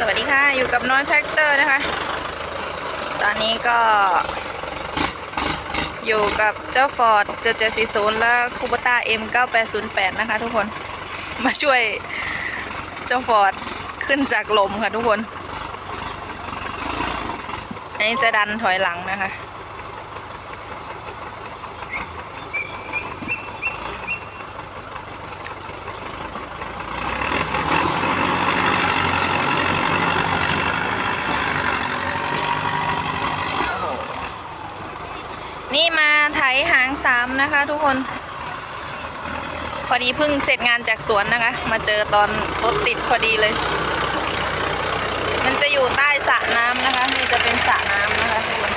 สวัสดีค่ะ อยู่กับน้อยแท็กเตอร์นะคะ ตอนนี้ก็ อยู่กับเจ้าฟอร์ดเจเจสีศูนย์และคูปต้า M9808 นะคะทุกคนมาช่วยเจ้าฟอร์ดขึ้นจากลมค่ะทุกคน อันนี้จะดันถอยหลังนะคะ นี่มาไถหางสามนะคะทุกคน พอดีเพิ่งเสร็จงานจากสวนนะคะ มาเจอตอนรถติดพอดีเลย มันจะอยู่ใต้สระน้ำนะคะนี่จะเป็นสระน้ำนะคะทุกคน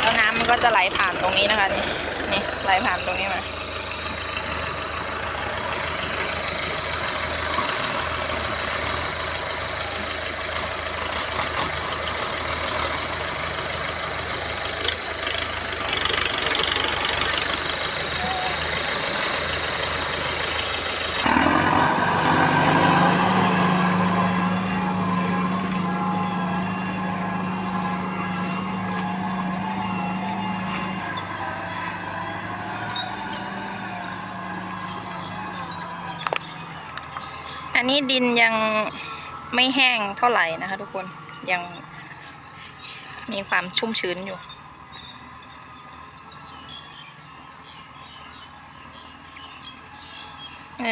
แล้วน้ำมันก็จะไหลผ่านตรงนี้นะคะนี่นี่ไหลผ่านตรงนี้มา อันนี้ดินยังไม่แห้งเท่าไหร่นะคะ ทุกคนยังมีความชุ่มชื้นอยู่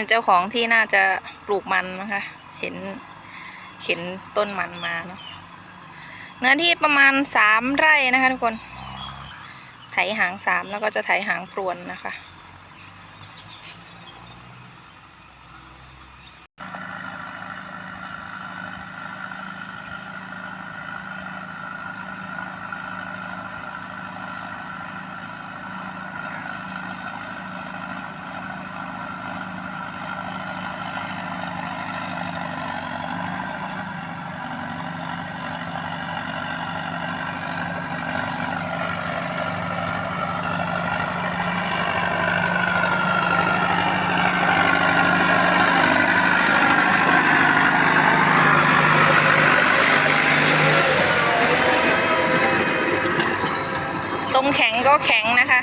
เจ้าของที่น่าจะปลูกมันนะคะ เห็นเห็นต้นมันมาเนาะเนื้อที่ประมาณสามไร่นะคะ ทุกคนไถหางสามแล้วก็จะไถหางพรวนนะคะ ก็แข็งนะคะ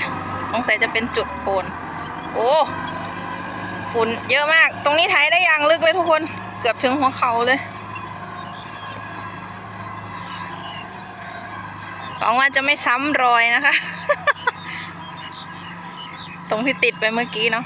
สงสัยจะเป็นจุดโคนโอ้ฝุ่นเยอะมาก ตรงนี้ไถได้อย่างลึกเลยทุกคน เกือบถึงหัวเข่าเลยหวังว่าจะไม่ซ้ำรอยนะคะ ตรงที่ติดไปเมื่อกี้เนาะ